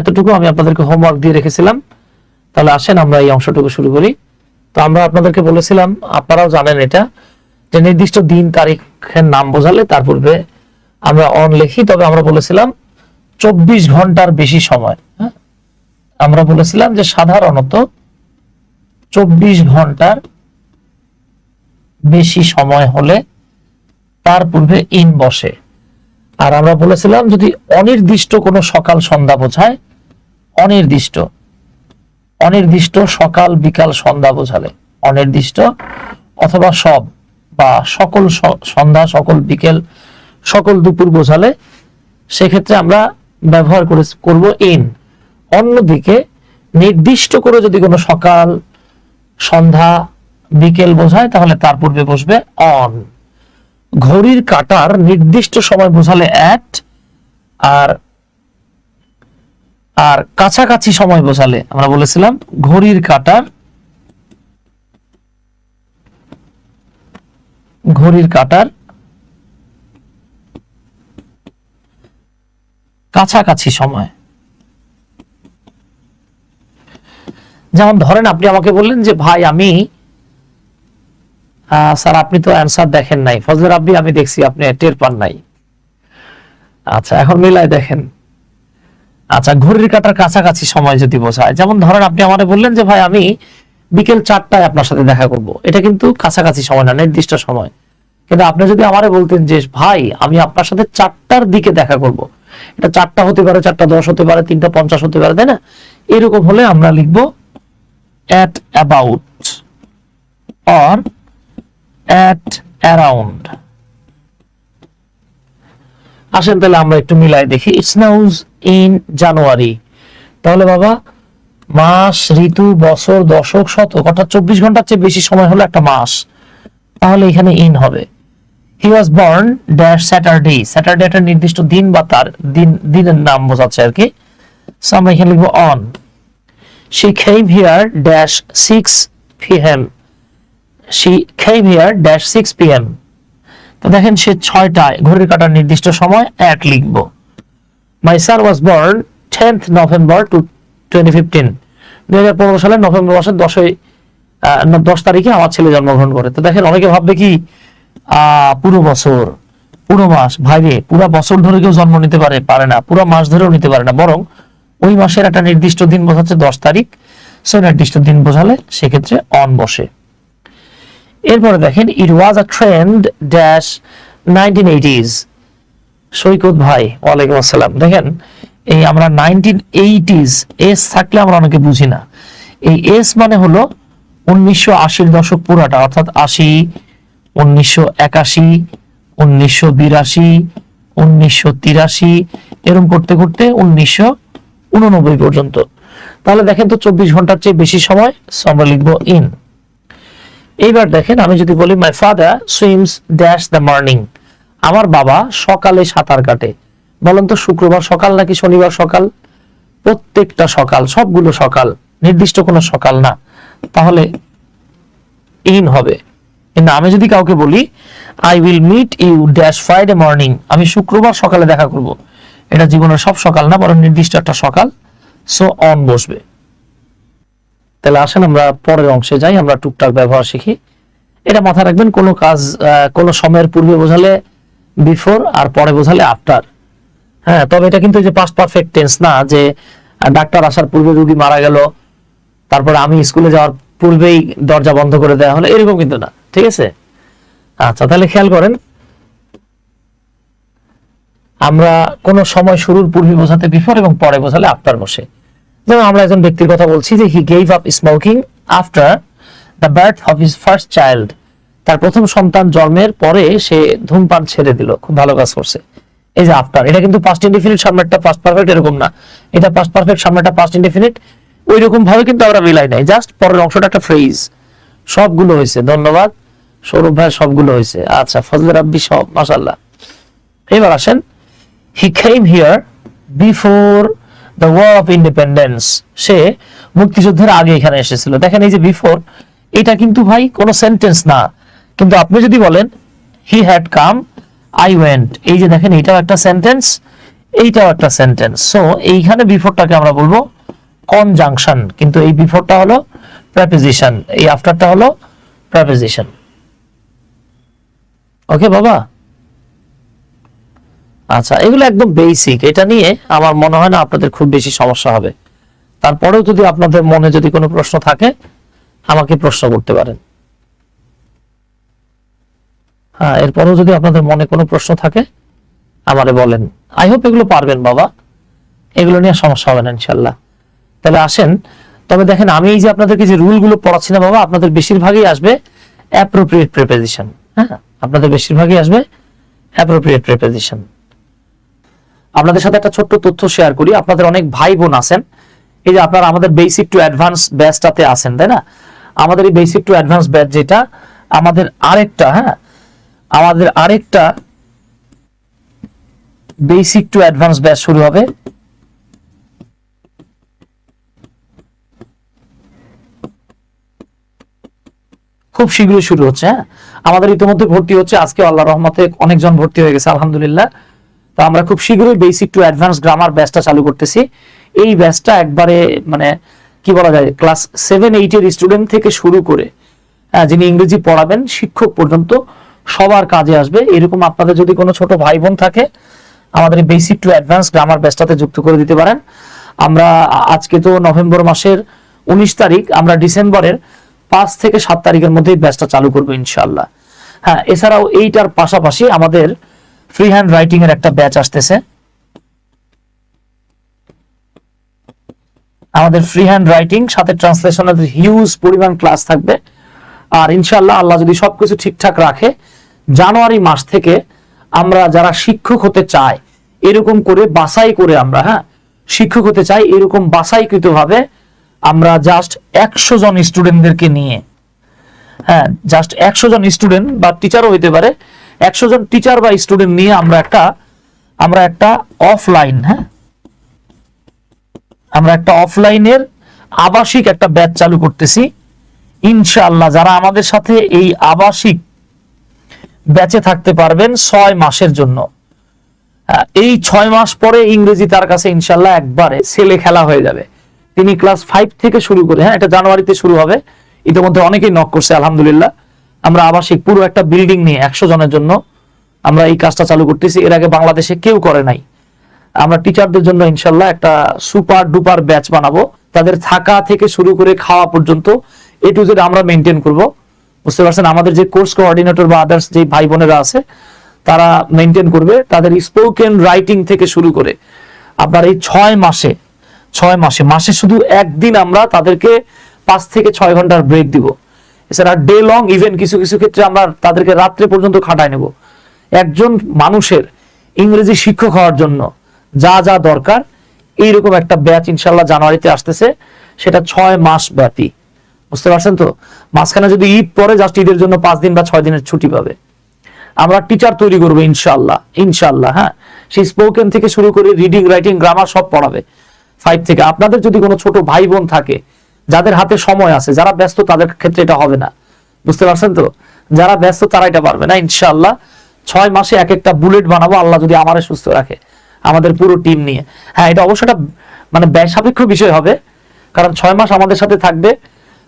এতটুকু আমি আপনাদেরকে হোমওয়ার্ক দিয়ে রেখেছিলাম। তাহলে আসেন, আমরা এই অংশটুকু শুরু করি। তো আমরা আপনাদেরকে বলেছিলাম, আপনারাও জানেন এটা, যে নির্দিষ্ট দিন, তারিখের নাম বোঝালে তার পূর্বে আমরা অন লিখি, তবে আমরা বলেছিলাম চব্বিশ ঘণ্টার বেশি সময়। হ্যাঁ? আমরা বলেছিলাম যে সাধারণত চব্বিশ ঘণ্টার বেশি সময় হলে তার পূর্বে ইন বসে। আর আমরা বলেছিলাম যদি অনির্দিষ্ট কোনো সকাল সন্ধ্যা বোঝায় অনির্দিষ্ট। অনির্দিষ্ট সকাল, বিকাল, সন্ধ্যা বোঝালে। অনির্দিষ্ট অথবা সব বা সকল সন্ধ্যা, সকল বিকেল, সকল দুপুর বোঝালে। সেক্ষেত্রে আমরা ব্যবহার করে করব ইন অন্যদিকে নির্দিষ্ট করে যদি কোনো সকাল, সন্ধ্যা, বিকেল বোঝায়, তাহলে তার পূর্বে বসবে অন ঘড়ির কাটার নির্দিষ্ট সময় বোঝালে অ্যাট আর আর কাছাকাছি সময় বোঝালে আমরা বলেছিলাম ঘড়ির কাটার ঘড়ির কাটার কাছাকাছি সময়। যেমন ধরেন আপনি আমাকে বললেন যে, ভাই, আমি স্যার, আপনি তো অ্যান্সার দেখেন নাই। ফজলে রাব্বি, আমি দেখছি আপনি টের পান নাই। আচ্ছা এখন মিলাই দেখেন। আচ্ছা ঘড়ির কাটার কাছাকাছি সময় যদি বোঝায় যেমন ধরেন আপনি আমারে বললেন যে, ভাই, আমি বিকেল চারটায় আপনার সাথে দেখা করব। এটা কিন্তু কাছাকাছি সময় না, নির্দিষ্ট সময়। কিন্তু আপনি যদি আমারে বলতেন যে, ভাই, আমি আপনার সাথে চারটার দিকে দেখা করব। এটা চারটা হতে পারে, চারটা দশ হতে পারে, তিনটা পঞ্চাশ হতে পারে, তাই না? এরকম হলে আমরা লিখব at about or at around আসেন তাহলে আমরা একটু মিলাই দেখি। ইটস নাউজ ইন জানুয়ারি তাহলে বাবা, মাস, ঋতু, বছর, দশক, শতক, অর্থাৎ চব্বিশ ঘণ্টার চেয়ে বেশি সময় হলো একটা মাস। তাহলে এখানে ইন হবে। He was born dash Saturday Saturday একটা নির্দিষ্ট দিন বা তার দিন, দিনের নাম বোঝাচ্ছে আর কি। সো আমরা এখানে লিখব on she came here dash 6 p.m. she came here dash 6 p.m. তো দেখেন সে ছয়টায় ঘড়ির কাটার নির্দিষ্ট সময় এক লিখব। My sir was born tenth November two twenty fifteen দুই হাজার পনেরো সালের নভেম্বর মাসের দশই দশ তারিখে আমার ছেলে জন্মগ্রহণ করে। তো দেখেন অনেকে ভাববে কি পুরো বছর, পুরো মাস ভাইরে পুরো বছর ধরে কেউ জন্ম নিতে পারে পারে না, পুরো মাস ধরেও নিতে পারে না, বরং ওই মাসের একটা নির্দিষ্ট দিন বোঝাচ্ছে দশ তারিখ। সে নির্দিষ্ট দিন বোঝালে সেক্ষেত্রে অন বসে। এরপরে দেখেন it was a trend dash nineteen eighties Saikat ভাই, ওয়ালাইকুম আসসালাম। দেখেন, এই আমরা নাইনটিন এইটিজ এস থাকলে আমরা অনেকে বুঝি না। এই এস মানে হলো উনিশশো আশির দশক পুরাটা, অর্থাৎ আশি, উনিশশো একাশি, উনিশশো বিরাশি, উনিশশো তিরাশি এরকম করতে করতে উনিশশো উননব্বই পর্যন্ত। তাহলে দেখেন তো চব্বিশ ঘণ্টার চেয়ে বেশি সময় আমরা লিখব ইন এইবার দেখেন, আমি যদি বলি my father swims dash the morning আমার বাবা সকালে সাঁতার কাটে। বলেন তো, শুক্রবার সকাল নাকি শনিবার সকাল? প্রত্যেকটা সকাল, সবগুলো সকাল, নির্দিষ্ট কোনো সকাল না। তাহলে ইন হবে। কিন্তু আমি যদি কাউকে বলি I will meet you dash Friday morning আমি শুক্রবার সকালে দেখা করব। এটা জীবনের সব সকাল না, বরং নির্দিষ্ট একটা সকাল। সো অন বসবে। তাহলে আসেন আমরা পরের অংশে যাই, আমরা টুকটাক ব্যবহার শিখি। এটা মাথায় রাখবেন, কোনো কাজ কোনো সময়ের পূর্বে বোঝালে বিফোর আর পরে বোঝালে আফটার হ্যাঁ তবে এটা কিন্তু যে পাস্ট পারফেক্ট টেন্স না, যে ডাক্তার আসার পূর্বে রুগী মারা গেল, তারপরে আমি স্কুলে যাওয়ার পূর্বেই দরজা বন্ধ করে দেওয়া হলো, এরকম কিন্তু না, ঠিক আছে? আচ্ছা তাহলে খেয়াল করেন, আমরা কোনো সময় শুরুর পূর্বে বোঝাতে বিফোর এবং পরে বোঝালে আফটার বসে। যেমন আমরা একজন ব্যক্তির কথা বলছি যে he gave up smoking after the birth of his first child তার প্রথম সন্তান জন্মের পরে সে ধূমপান ছেড়ে দিল। খুব ভালো কাজ করছে। এই যে আফটার এটা কিন্তু পাস্ট ইনডিফিনিট সামনেরটা পাস্ট পারফেক্ট এরকম না। এটা পাস্ট পারফেক্ট সামনেরটা পাস্ট ইনডিফিনিট ওই রকম ভাবে কিন্তু আমরা মিলাই নাই। জাস্ট পরের অংশটা একটা ফ্রেজ সবগুলো হয়েছে। ধন্যবাদ। সৌরভ ভাই, সবগুলো হয়েছে। আচ্ছা ফজলে রাব্বি সব মাশাল্লাহ এবার আসেন he came here before the war of independence সে মুক্তিযুদ্ধের আগে এখানে এসেছিল। দেখেন এই যে বিফোর এটা কিন্তু ভাই কোনো সেন্টেন্স না। কিন্তু আপনি যদি বলেন he had come I went এই যে দেখেন, এটাও একটা সেন্টেন্স এইটাও একটা সেন্টেন্স সো এইখানে বিফোরটাকে আমরা বলব কনজাংশন কিন্তু এই বিফোরটা হলো প্রেপোজিশন এই আফটারটা হলো প্রেপোজিশন ওকে বাবা? আচ্ছা এগুলো একদম বেসিক এটা নিয়ে আমার মনে হয় না আপনাদের খুব বেশি সমস্যা হবে। তারপরেও যদি আপনাদের মনে যদি কোনো প্রশ্ন থাকে, আমাকে প্রশ্ন করতে পারেন। হ্যাঁ এরপরেও যদি আপনাদের মনে কোনো প্রশ্ন থাকে, আমারে বলেন। আই হোপ এগুলো পারবেন, বাবা। এগুলো নিয়ে সমস্যা হবে না ইনশাল্লাহ তাহলে আসেন। তবে দেখেন, আমি এই যে আপনাদেরকে যে রুলগুলো পড়াচ্ছি না, বাবা, আপনাদের বেশিরভাগই আসবে অ্যাপ্রোপ্রিয়েট প্রিপোজিশন হ্যাঁ আপনাদের বেশিরভাগই আসবে অ্যাপ্রোপ্রিয়েট প্রিপোজিশন আপনাদের সাথে একটা ছোট্ট তথ্য শেয়ার করি। আপনাদের অনেক ভাই বোন আছেন। এই যে আপনারা আমাদের বেসিক টু অ্যাডভান্স ব্যাচটাতে আছেন, তাই না? আমাদের এই বেসিক টু অ্যাডভান্স ব্যাচ যেটা, আমাদের আরেকটা হ্যাঁ? আমাদের আরেকটা বেসিক টু অ্যাডভান্স ব্যাচ শুরু হবে। খুব শীঘ্রই শুরু হচ্ছে হ্যাঁ? আমাদের ইতিমধ্যে ভর্তি হচ্ছে। আজকে আল্লাহ রহমতে অনেকজন ভর্তি হয়ে গেছে, আলহামদুলিল্লাহ। তো আমরা খুব শীঘ্রই বেসিক টু অ্যাডভান্স গ্রামার ব্যাচটা চালু করতেছি। এই ব্যাচটা একবারে মানে কি বলা যায় ক্লাস সেভেন এইটের স্টুডেন্ট থেকে শুরু করে যিনি ইংরেজি পড়াবেন, শিক্ষক পর্যন্ত সবার কাজে আসবে। এরকম আপনাদের যদি কোনো ছোট ভাই বোন থাকে, আমাদের বেসিক টু অ্যাডভান্স গ্রামার ব্যাচটাতে যুক্ত করে দিতে পারেন। আমরা আজকে তো নভেম্বর মাসের উনিশ তারিখ, আমরা ডিসেম্বরের পাঁচ থেকে সাত তারিখের মধ্যেই ব্যাচটা চালু করব ইনশাল্লাহ হ্যাঁ এছাড়াও এইটার পাশাপাশি আমাদের ফ্রি হ্যান্ড রাইটিং এর একটা ব্যাচ আসতেছে। আমাদের ফ্রি হ্যান্ড রাইটিং সাথে ট্রান্সলেশনের হিউজ পরিমাণ ক্লাস থাকবে। আর ইনশাল্লাহ আল্লাহ যদি সবকিছু ঠিকঠাক রাখে, জানুয়ারি মাস থেকে আমরা যারা শিক্ষক হতে চায় এরকম করে বাছাই করে আমরা হ্যাঁ শিক্ষক হতে চাই, এরকম বাছাইকৃত ভাবে আমরা জাস্ট একশো জন স্টুডেন্টদেরকে নিয়ে হ্যাঁ জাস্ট একশো জন স্টুডেন্ট বা টিচারও হইতে পারে একশো জন টিচার বা স্টুডেন্ট নিয়ে আমরা একটা আমরা একটা অফলাইন হ্যাঁ? আমরা একটা অফলাইনের আবাসিক একটা ব্যাচ চালু করতেছি। ইনশাআল্লাহ যারা আমাদের সাথে এই আবাসিক ব্যাচে থাকতে পারবেন ছয় মাসের জন্য। এই ছয় মাস পরে ইংরেজি তার কাছে ইনশাল্লাহ একবারে ছেলে খেলা হয়ে যাবে। তিনি ক্লাস ফাইভ থেকে শুরু করে হ্যাঁ এটা জানুয়ারিতে শুরু হবে। ইতিমধ্যে অনেকেই নক করছে, আলহামদুলিল্লাহ। আমরা আবাসিক, পুরো একটা বিল্ডিং নিয়ে একশো জনের জন্য আমরা এই কাজটা চালু করতেছি। এর আগে বাংলাদেশে কেউ করে নাই। আমরা টিচারদের জন্য ইনশাল্লাহ একটা সুপার ডুপার ব্যাচ বানাবো। তাদের থাকা থেকে শুরু করে খাওয়া পর্যন্ত এ টু জেড আমরা মেনটেন করব। বুঝতে পারছেন? আমাদের যে কোর্স কোঅর্ডিনেটর বা আদার্স যে ভাই বোনেরা আছে, তারা মেনটেন করবে। তাদের স্পোকেন রাইটিং থেকে শুরু করে আপনার এই ছয় মাসে ছয় মাসে মাসে শুধু একদিন আমরা তাদেরকে পাঁচ থেকে ছয় ঘণ্টার ব্রেক দিব। এছাড়া ডে লং ইভেন কিছু কিছু ক্ষেত্রে আমরা তাদেরকে রাত্রে পর্যন্ত খাটায় নেব। একজন মানুষের ইংরেজি শিক্ষক হওয়ার জন্য যা যা দরকার, এইরকম একটা ব্যাচ ইনশাল্লাহ জানুয়ারিতে আসতেছে, সেটা ছয় মাস ব্যাপী। বুঝতে পারছেন তো? মাঝখানে যদি ঈদ পরে জাস্ট ঈদের জন্য পাঁচ দিন বা ছয় দিনের ছুটি পাবে। আমরা টিচার তৈরি করব ইনশাল্লাহ ইনশাল্লাহ হ্যাঁ? সেই স্পোকেন থেকে শুরু করে রিডিং রাইটিং গ্রামার সব পড়াবে। ফাইভ থেকে। আপনাদের যদি কোনো ছোট ভাই বোন থাকে যাদের হাতে সময় আছে, যারা ব্যস্ত তাদের ক্ষেত্রে এটা হবে না। বুঝতে পারছেন তো? যারা ব্যস্ত তারা এটা পারবে না ইনশাল্লাহ ছয় মাসে এক একটা বুলেট বানাবো, আল্লাহ যদি আমারে সুস্থ রাখে, আমাদের পুরো টিম নিয়ে। হ্যাঁ এটা অবশ্য একটা মানে ব্যয় সাপেক্ষ বিষয় হবে, কারণ ছয় মাস আমাদের সাথে থাকবে।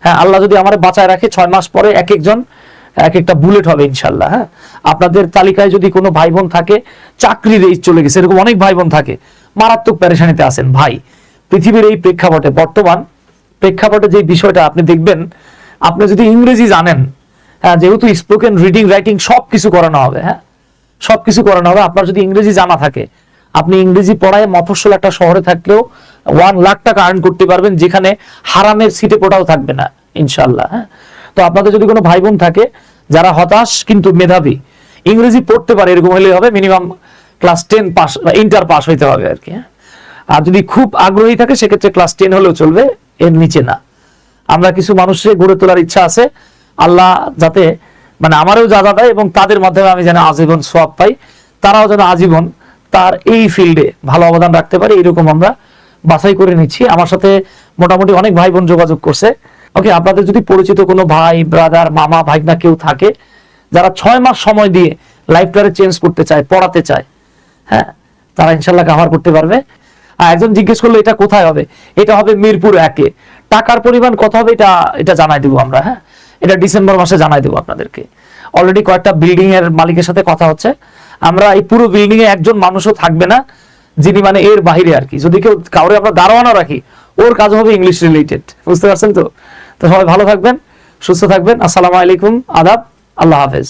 হ্যাঁ আল্লাহ যদি আমার বাঁচায় রাখে, ছয় মাস পরে এক একজন, এক একটা বুলেট হবে ইনশাল্লাহ হ্যাঁ। আপনাদের তালিকায় যদি কোনো ভাই বোন থাকে চাকরির এই চলে গেছে, এরকম অনেক ভাই বোন থাকে, মারাত্মক প্যারেশানিতে আছেন ভাই। পৃথিবীর এই প্রেক্ষাপটে বর্তমান প্রেক্ষাপটে যে বিষয়টা আপনি দেখবেন, আপনি যদি ইংরেজি জানেন হ্যাঁ যেহেতু স্পোকেন রিডিং রাইটিং সব কিছু করানো হবে হ্যাঁ সবকিছু করানো হবে, আপনার যদি ইংরেজি জানা থাকে, আপনি ইংরেজি পড়ায় মফস্বল একটা শহরে থাকলেও ওয়ান লাখ টাকা আর্ন করতে পারবেন, যেখানে হারামের সিটে কোটাও থাকবে না ইনশাল্লাহ হ্যাঁ। তো আপনাদের যদি কোনো ভাই বোন থাকে, যারা হতাশ কিন্তু মেধাবী, ইংরেজি পড়তে পারে, এরকম হলে হবে minimum class ten pass inter pass হইতে হবে আর কি হ্যাঁ। আর যদি খুব আগ্রহী থাকে, সেক্ষেত্রে ক্লাস টেন হলেও চলবে। এর নিচে না। আমরা কিছু মানুষের গড়ে তোলার ইচ্ছা আছে। আল্লাহ যাতে মানে আমারও যা যা দেয় এবং তাদের মাধ্যমে আমি যেন আজীবন সোয়াব পাই, তারাও যেন আজীবন তার এই ফিল্ডে ভালো অবদান রাখতে পারে, এরকম আমরা বাছাই করে নিচ্ছি। আমার সাথে মোটামুটি অনেক ভাই বোন যোগাযোগ করছে। ওকে, আপনাদের যদি পরিচিত কোনো ভাই ব্রাদার মামা ভাইনা কেউ থাকে, যারা ছয় মাস সময় দিয়ে লাইফটারে চেঞ্জ করতে চায়, পড়াতে চায় হ্যাঁ তারা ইনশাল্লাহ কাভার করতে পারবে। একজন জিজ্ঞেস করল, এটা কোথায় হবে? এটা হবে মিরপুর একে টাকার পরিমাণ কত হবে, এটা এটা জানাই দেবো আমরা হ্যাঁ? এটা ডিসেম্বর মাসে জানাই দেবো আপনাদেরকে। অলরেডি কয়েকটা বিল্ডিং এর মালিকের সাথে কথা হচ্ছে। আমরা এই পুরো বিল্ডিং এ একজন মানুষও থাকবে না, যিনি মানে এর বাহিরে আর কি। যদি কেউ, কাউরে আমরা দারোয়ানও রাখি, ওর কাজ হবে ইংলিশ রিলেটেড বুঝতে পারছেন তো? তো সবাই ভালো থাকবেন, সুস্থ থাকবেন। আসসালামু আলাইকুম, আদাব, আল্লাহ হাফেজ।